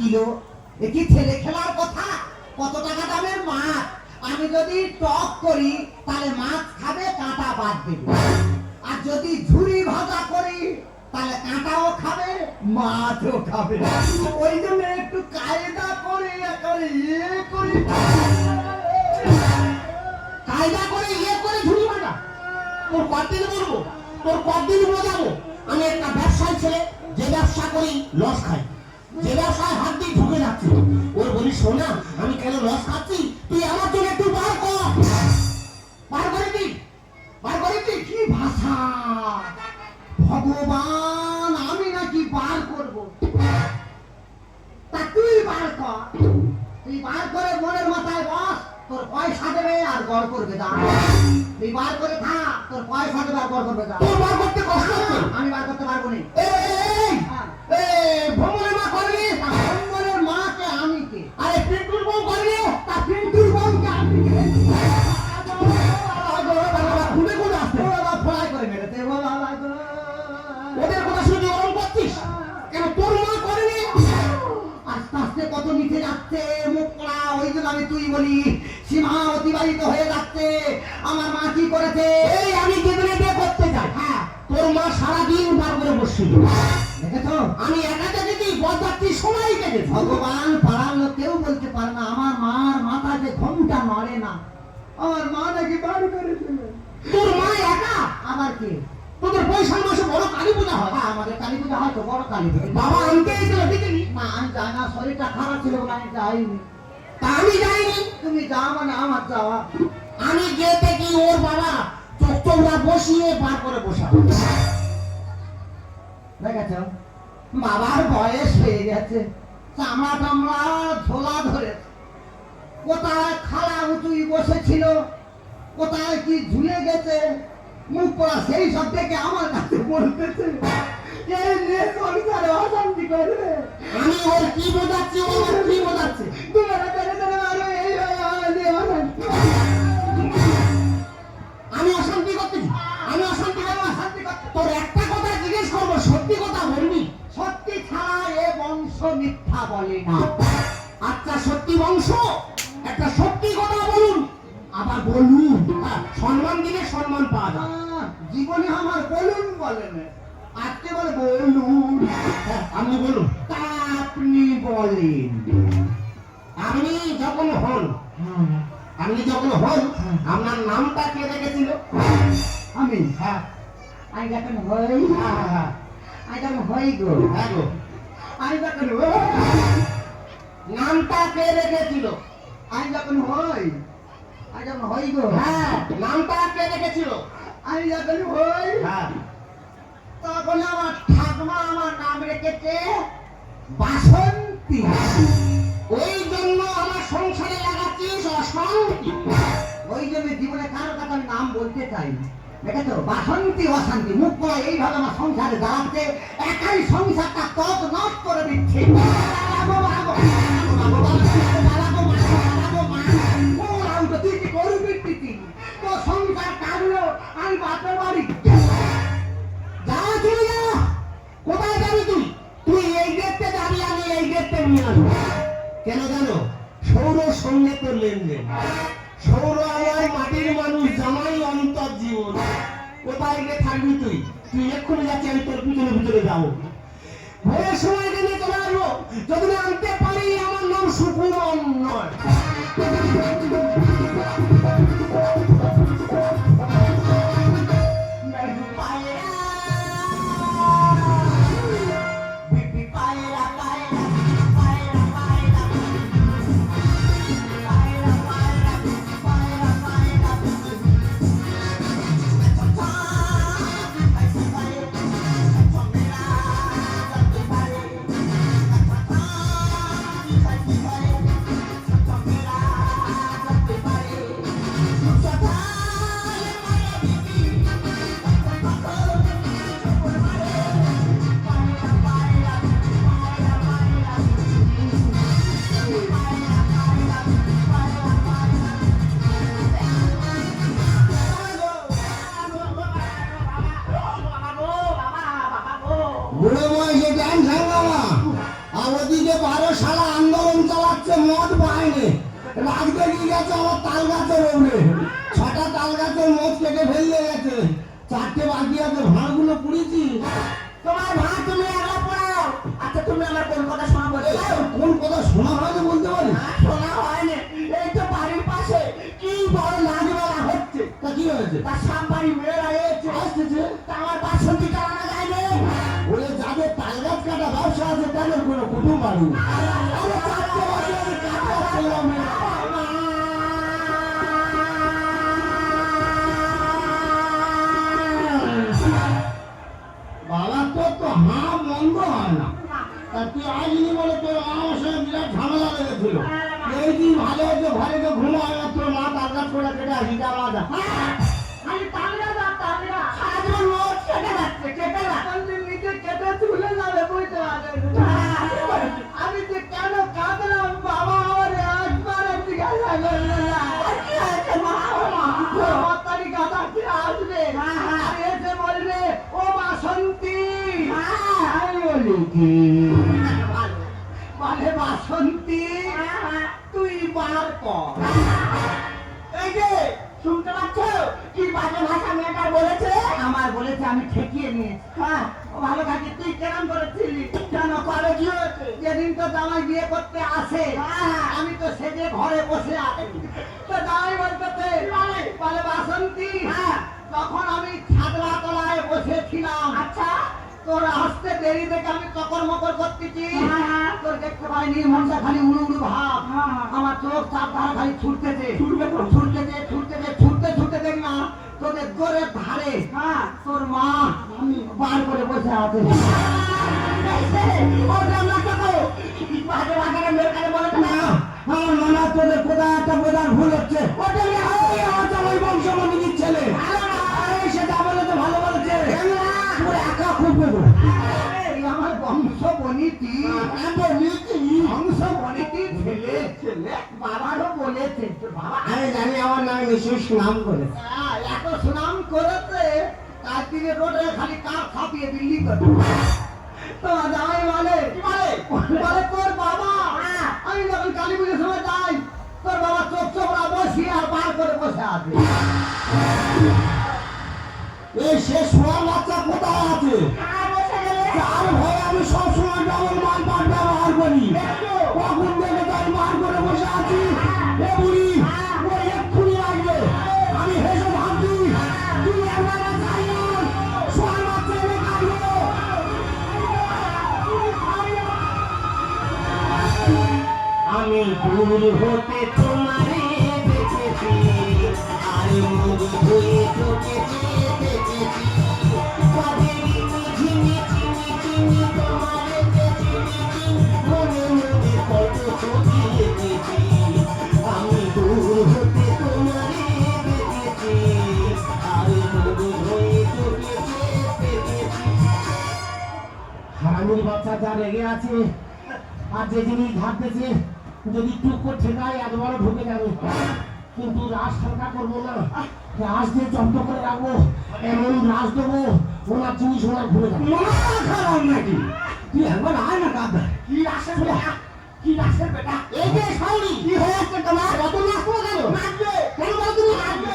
Kilo এ ছেলে খেলার কথা, কত টাকা দামের মাছ? আমি যদি টক করি, তাহলে মাছ খাবে, কাঁটা বাদ দেবে। আর যদি ঝুরি ভাজা করি, তাহলে কাঁটাও খাবে, মাছও খাবে। ওই জন্য একটু কায়দা করে করে ইয়ে করি। কায়দা করে ইয়ে করে ঝুড়ি ভাজা। তোর কদিন বলব তোর কদিন বোঝাবো আমি একটা ব্যবসায় ছেলে, যে ব্যবসা করি, লস খাই। যে ব্যবসায় হাত দিয়ে ঢুকে যাচ্ছে। ওর বলি শোনা আমি কেন লস খাচ্ছি? তুই আমার জন্য একটু বার কর। বার করে দি বার করে দি কি ভাষা? ভগবান আমি নাকি বার করব? তা তুই বার কর। তুই বার করে মনের মাথায় বস তোর পয়সা দেবে আর গড় করবে দা তুই বার করে থাক তোর পয়সা দেবে আর গড় করবে দা তোর বার করতে কষ্ট আমি বার করতে পারব না। এই এই ভ্রমণের কেন তোর মা করেনি আস্তে আস্তে কত নিচে যাচ্ছে, মুখ পড়া ওই জন্য আমি তুই বলি সীমা অতিবাহিত হয়ে যাচ্ছে। আমার মা কি করেছে? এই, আমি যেদিনে বিয়ে করতে হ্যাঁ তোর মা সারাদিন বার করে বসছিল। দেখেছ? আমি একা দেখেছি বরযাত্রী সময় কেটেছে ভগবান পাড়ার লোক কেউ বলতে পারে না আমার মার মাথা যে ঘুমটা নড়ে না আমার মা নাকি বার করেছে তোর মা একা? আবার কি? তোদের বৈশাখ মাসে বড় কালী পূজা হয়। হ্যাঁ আমাদের কালী পূজা হয়তো বড় কালী পূজা। বাবা আনতে এসেছিল দেখিনি? না আমি যাই না শরীরটা খারাপ ছিল আমি যাইনি। তা আমি যাইনি। তুমি যাও মানে আমার যাওয়া। আমি গিয়ে দেখি ওর বাবা চোখ চোখরা বসিয়ে বার করে বসা দেখেছ? বাবার বয়স হয়ে গেছে। চামড়া টামড়া ঝোলা ধরেছে। কোথায় খালা উঁচুই বসেছিল? কোথায় কি ঝুলে গেছে? মুখ পড়া সেই সব দেখে আমার কাছে বলতেছে আমি ধরে ধরে অশান্তি। আমি করতেছি, আমি অশান্তি অশান্তি করতে তোর একটা মিথ্যা বলে না। আচ্ছা সত্যি বংশ? একটা সত্যি কথা বলুন। আবার বলুন। হ্যাঁ, সম্মান দিলে সম্মান পাওয়া যায়। জীবনে আমার বলুন বলেন আজকে বলে বলুন। হ্যাঁ, আপনি বলুন। তা আপনি বলেন। আপনি যখন হন আপনি যখন হন আপনার নামটা কে রেখেছিল? আমি? হ্যাঁ। আমি যখন হই। হ্যাঁ হ্যাঁ, হ্যাঁ আমি যখন হই গো। হ্যাঁ গো। আমি যখন নামটা কে রেখেছিল? আমি যখন হই। আমি যখন হই গো। হ্যাঁ নামটা কে রেখেছিল? আমি যখন হই। হ্যাঁ। তখন আমার ঠাকুমা আমার নাম রেখেছে বাসন্তী। ওই জন্য আমার সংসারে লাগাচ্ছিস অশান্তি। ওই জন্য জীবনে কারও কথা নাম বলতে চাই দেখেছ? বাসন্তী অশান্তি মুখ পড়া এইভাবে আমার সংসারে দাঁড়াচ্ছে একাই সংসারটা তত নষ্ট করে দিচ্ছে। তুই? তোর সংসার কাটলো, আমি বাপের বাড়ি। যা চলে যা কোথায় যাবি তুই? তুই এই দেখতে যাবি আমি এই দেখতে নিয়ে আসব। কেন জানো? সৌর সঙ্গে তোর লেনদেন। মানুষ জামাই অন্তর জীবন। কোথায় গিয়ে থাকবি তুই? তুই এক্ষুনি যাচ্ছি, আমি তোর পিছনে পিছনে যাব। ভোরের সময় গেলে চলে আসব। যদি আনতে পারি, আমার নাম সুকুমন নয়। যে বারো সালা আন্দোলন চালাচ্ছে মদ পায়নি রাখতে গিয়ে গেছে আমার তাল গাছের ওপরে। ছটা তাল গাছের মদ কেটে ফেললে গেছে। চারটে বাকি আছে ভাঁড়গুলো পুড়েছি। তোমার ভাই তুমি একলা পড়াও। আচ্ছা তুমি আমার কোন কথা শোনা এই, কোন কথা শোনা হয়নি বলতে পারি? শোনা হয়নি। এই তো বাড়ির পাশে কি বড় লাগবেলা হচ্ছে। তা কি হয়েছে? তার সামবাড়ি মেয়েরা এসেছে। আমার বাসন্তী চালানো তাদের কোনো কুটুম না। বাবা তোর তো হা মন্দ হয় না তুই আসলি বলে তোর যেদিন তো জামাই বিয়ে করতে আসে আমি তো সেজে ঘরে বসে আছি তো জামাই বলতেছে বলে বাসন্তী তখন আমি ছাদলা তলায় বসেছিলাম। আচ্ছা। তোর আসতে দেরি দেখে আমি চকর মকর করতেছি। তোর দেখতে পাইনি মনটা খালি উড়ু উড়ু ভাব আমার চোখ চাপ ধারা খালি ছুটতেছে। ছুটতেছে ছুটতেছে ছুটতে ছুটতে দেখ না তোদের ধারে তোর মা আমি বার করে বসে আছে। আমার তোদের কোথায় একটা বোঝার ভুল হচ্ছে? ওটা নিয়ে আমার বংশমণির ছেলে। ছেলে ছেলে বাবারও বলেছে তোর বাবা আমি জানি আমার নাম বিশেষ নাম করে হ্যাঁ, এত সুনাম করেছে তার দিকে রোডে খালি কার খাপিয়ে দিল্লি করে তো জামাই বলে কি বলে বলে তোর বাবা আমি যখন কালী পুজোর সময় যাই তোর বাবা চোখ চোখরা বসিয়ে আর বার করে বসে আছে এই শেষ বাচ্চা কোথায় আছে তার ভয়ে আমি সবসময় ডবল মাল পাট ব্যবহার করি? কখন দেখে তাই মার করে বসে আছি? আমি হেসে ভাবছি তুই আমি দূর হতে তোমারে দেখেছি, আর মুখ ধুয়ে তোকে যা রেগে আছে আর যে জিনিস ভাবতেছে যদি টুক ঠেকায় একবারও ঢুকে যাবে। কিন্তু রাস হালকা করব না। রাস দিয়ে জব্দ করে রাখব এমন রাস দেবো ওনার জিনিস ওনার ঘুরে খারাপ নাকি? তুই একবার আয় না কাঁদা। কি রাসের বেটা? কি রাসের বেটা? এই যে সাউরি কি হয়েছে তোমার? কত নাচবো কেন নাচবে কেন বলো তুমি নাচবে।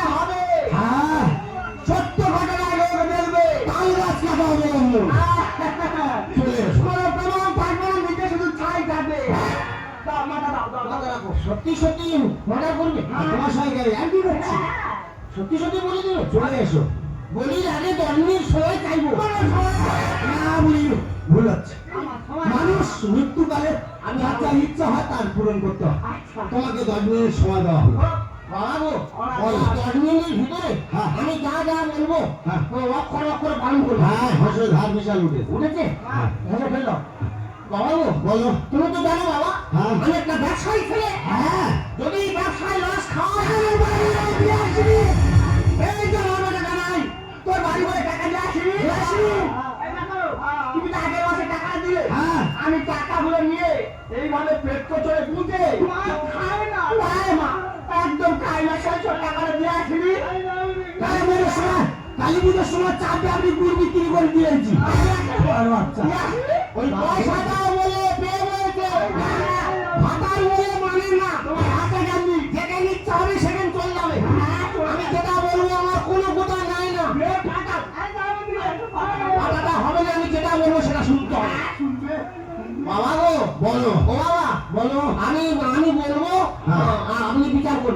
সত্যি সত্যি মনে করবে? তোমার সঙ্গে গেলে একই করছি? সত্যি সত্যি বলে দিল? চলে এসো। বলির আগে জন্মের সময় চাইব। না বলি ভুল হচ্ছে। মানুষ মৃত্যুকালে যার যা ইচ্ছা হয় তার পূরণ করতে হয়। তোমাকে দশ মিনিট সময় দেওয়া হলো দশ মিনিটের ভিতরে আমি যা যা বলব ও অক্ষর অক্ষর পালন করব। হ্যাঁ হাসলে ধার বিশাল উঠে উঠেছে? হ্যাঁ। ফেলল বাবাগো বলো। তুমি তো জানো বাবা আমি একটা ব্যবসায়ী ছেলে। হ্যাঁ। যদি ব্যবসায় লস খাওয়া এই যে আমার টাকা নাই তোর বাড়ি করে টাকা দিয়ে আসবি আসবি তুমি তো আগের মাসে টাকা দিলে। হ্যাঁ। আমি টাকাগুলো নিয়ে এইভাবে পেট চড়ে পুঁতে খায় না। খায় মা। একদম খাই না সেই টাকাটা দিয়ে আসবি কালী পুজোর সময় কালী পুজোর সময় চাপে আমি গুড় বিক্রি করে দিয়েছি আচ্ছা ওই পয়সাটাও বলে পেয়ে বলছে? ভাতার বলে মানে না। তোমার হাতে গান্ধি যেখানে ইচ্ছা হবে সেখানে চলে যাবে। আমি যেটা বলব আমার কোনো কথা নাই না। পাতাটা হবে না আমি যেটা বলব সেটা শুনতে হবে। বাবা গো বলো। ও বাবা বলো। আমি আমি বলব হ্যাঁ। আপনি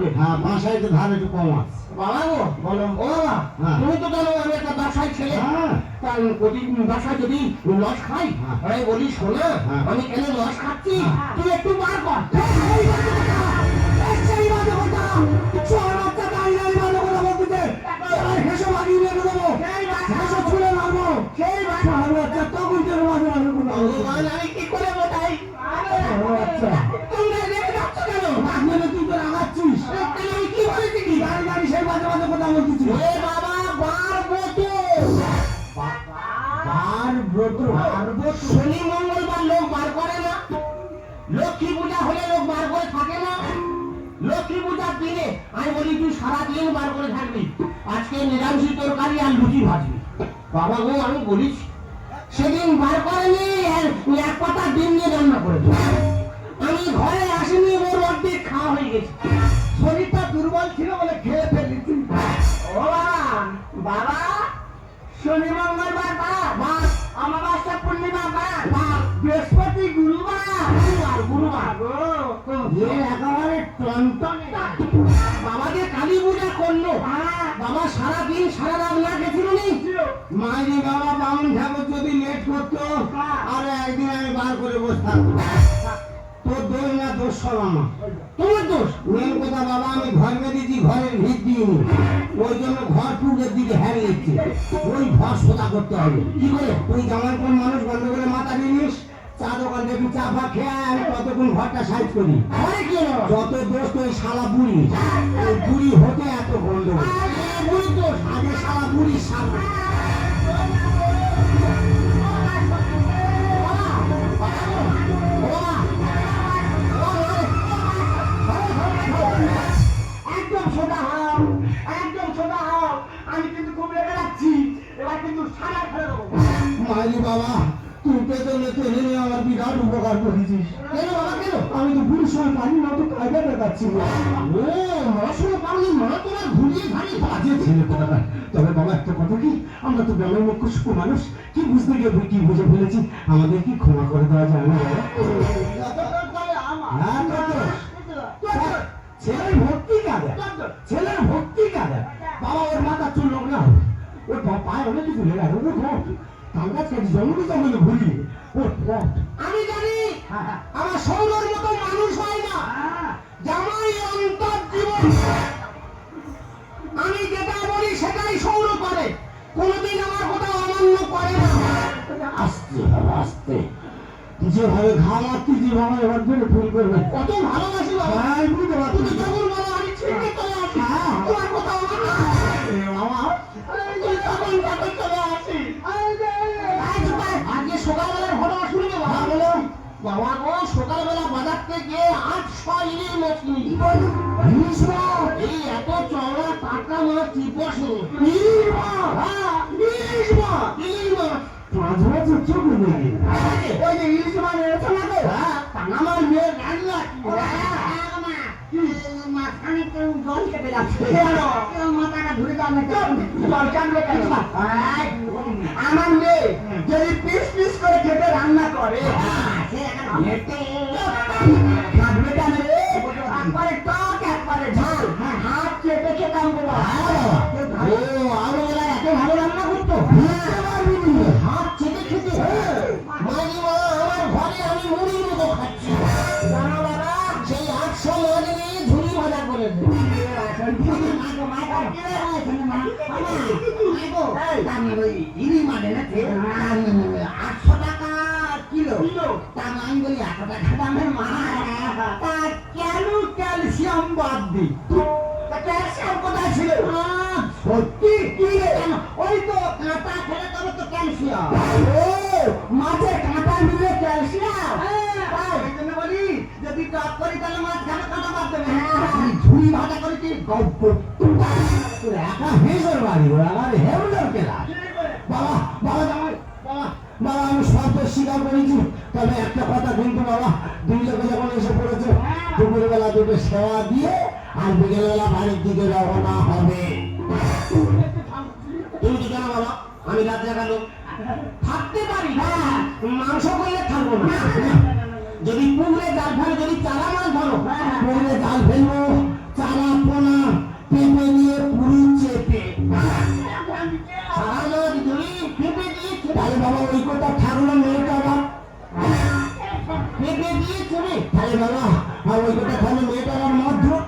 করবেন হ্যাঁ বাসায় তো ধার একটু কম আছে। বাবা গো বলো। ও বাবা হ্যাঁ। তুমি তো জানো আমি একটা ব্যবসায়ী ছেলে। হ্যাঁ। যদি লস খাই হ্যাঁ। আমি বলি শোনা। আমি কেন লস খাচ্ছি। তুই একটু বার কর। এই বাজে কথা, শনি মঙ্গলবার লোক বার করে না। লক্ষ্মী পূজা হলে লোক বার করে থাকে না। লক্ষ্মী পূজার দিনে আমি বলি, তুই সারাদিন বার করে থাকবি। আজকে নিরামিষ তরকারি আর লুচি ভাজবি বাবা গো, আমি বলিস সেদিন বার করেনি এক- পাতা ডিম নিয়ে রান্না করে। আমি ঘরে আসিনি, ওর অর্ধেক খাওয়া হয়ে গেছে। শরীরটা দুর্বল ছিল বলে খেয়ে ফেলি তুই বাবা বাবা, শনি মঙ্গলবার বার বার অমাবস্যা পূর্ণিমা বার বৃহস্পতি গুরুবার। গুরুবার গুরুবার। এ একেবারে টনটনে। বাবাকে কালী পূজা করল। বাবা সারা দিন সারা রাত না গেছিল নি? মাঝি বাবা বামন ঠাকুর যদি লেট করতো। আর একদিন আমি বার করে বসে থাকতাম। তোর দোষ না দোষ সব আমার। তোমার দোষ? মেন কথা বাবা আমি ঘর বেঁধেছি ঘরের ভিত দিইনি। ওই জন্য ঘর টুকের দিকে ওই ঘর সোজা করতে হবে। কি করে? তুই জামাই কোন মানুষ গন্ডগোলে মাথা নিস চা দোকান দেখি চা ফা খেয়ে আমি ততক্ষণ ঘরটা সাইজ করি? যত দোষ তো ওই শালা বুড়ি। ওই বুড়ি হতে এত গন্ডগোল। আগে শালা বুড়ির সামনে। টেনে নিয়ে আমার বিরাট উপকার করেছিস কেন বাবা কেন আমি তো বুড়ির সময় পানি মতো কায়দা দেখাচ্ছি ও মশলা পাওনি মা তোমার ঘুরিয়ে ঘাড়ি বাজে ছেলে কোথাকার তবে বাবা একটা কথা কি আমরা তো গ্রামের মুখ্য সুখ মানুষ কি বুঝতে গিয়ে কি বুঝে ফেলেছি আমাদের কি ক্ষমা করে দেওয়া যায় না? ছেলের ভক্তি কাঁদে ছেলের ভক্তি কাঁদে বাবা, ওর মাথা চুল না ওর পায়ে অনেক কিছু লেগে ওর ভোট তাল গাছ কাটি ঘুরি। আমি জানি আমার সৌরর মতো মানুষ হয় না। জামাই অন্তর জীবন আমি যেটা বলি সেটাই সৌর করে। কোনোদিন আমার কথা অমান্য করে না। আস্তে আস্তে। যেভাবে ঘামাচ্ছি যেভাবে এবার ধরে ফুল করবে। কত ভালোবাসি বাবা। হ্যাঁ, বুঝতে পারছি। হ্যাঁ। তোমার কথা অমান্য করে। এ বাবা তুই তখন তখন চলে আসি আজ ভাই, আজকে সকালবেলার ঘটনা শুনবে বাবা বলো বাবা গো ইলিশ মাছ কিনি ইলিশ মাছ এই এত চওড়া টাকা মাছ টিপসে মাছ হ্যাঁ মাছ মাছ পাঁচ বছর চোখ নেই ওই যে ইলিশ মাছ এনেছে না তো হ্যাঁ। আমার মেয়ে রান্না মাঝখানে কেউ জল চেপে যাচ্ছে কেউ মাথাটা ঘুরে যাবে জল কাটবে আমার মেয়ে যদি পিস পিস করে খেতে রান্না করে কাটবে বাদ দিই ক্যালসিয়াম কোথায় ছিল। সত্যি? কি ওই তো কাঁটা খেলে তবে তো ক্যালসিয়াম। ও মাছের কাঁটা মিলে ক্যালসিয়াম? তাই জন্য বলি যদি টক করি তাহলে মাছ খাবে কাঁটা বাদ দেবে। একা হেসর বাড়ি ওরা আমার হেমদার কেলা। বাবা বাবা জামাই বাবা বাবা আমি সব স্বীকার করেছি। তবে একটা কথা কিন্তু বাবা দুই লোকে যখন এসে পড়েছে। দুপুরবেলা দুটো সেবা দিয়ে আর বিকেলবেলা বাড়ির দিকে রওনা হবে। তুমি কি জানো বাবা, আমি রাত থাকতে পারি মাংস করলে থাকব না। যদি পুকুরে জাল ফেলে, যদি চারা মাছ ধরো পরে জাল ফেলব। চারা, পোনা, পেঁপে নিয়ে পুরু চেপে। চারা যদি তুমি পেঁপে দিয়ে তাহলে বাবা ওই কথা থাকল মেয়েটা মধ্য।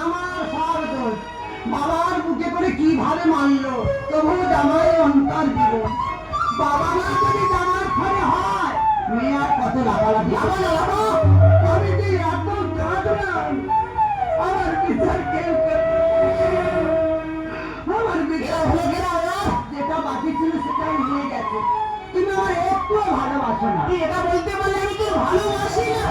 আমার। দোষ। বাবার বুকে করে কীভাবে মানলো? তবু জামাই অন্তর দিব বাবা, মা যদি তুমি আমার একটু ভালোবাসো না এটা বলতে পারলে আমি তো ভালোবাসি না।